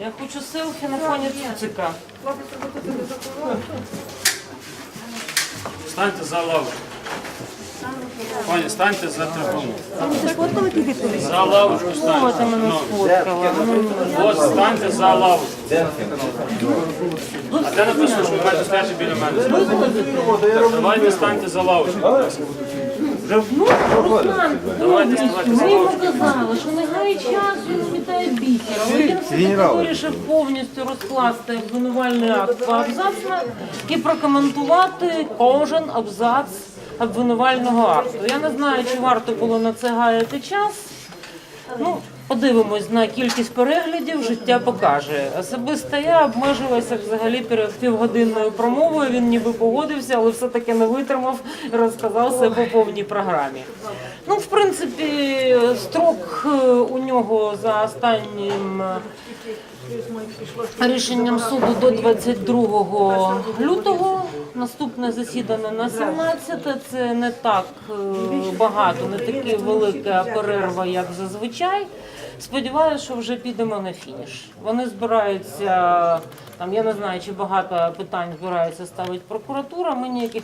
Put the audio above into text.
Я хочу селфі на фоні цуцика. Станьте за лаву. Пані, станьте за трибуну. За лавочку О, станьте. Ну. Ну, От станьте за лаву. А де написано, що ви маєте стояти біля мене? Давайте станьте за лавочку. будь ласка. Руслан, Давайте ставайте ми йому казали, що не гає часу він бісера. Але він все-таки вирішив повністю розкласти обвинувальний акт по абзацам і прокоментувати кожен абзац обвинувального акту. Я не знаю, чи варто було на це гаяти час. Ну, подивимось на кількість переглядів, життя покаже. Особисто я обмежилася взагалі перед півгодинною промовою. Він ніби погодився, але все-таки не витримав і розказав все по повній програмі. Ну, в принципі, строк е, у нього за останнім е, рішенням суду до 22 лютого. Наступне засідання на 17. Це не так е, багато, не таки велика перерва, як зазвичай. Сподіваюся, що вже підемо на фініш. Вони збираються там. Я не знаю, чи багато питань збирається ставити прокуратура. Ми ніяких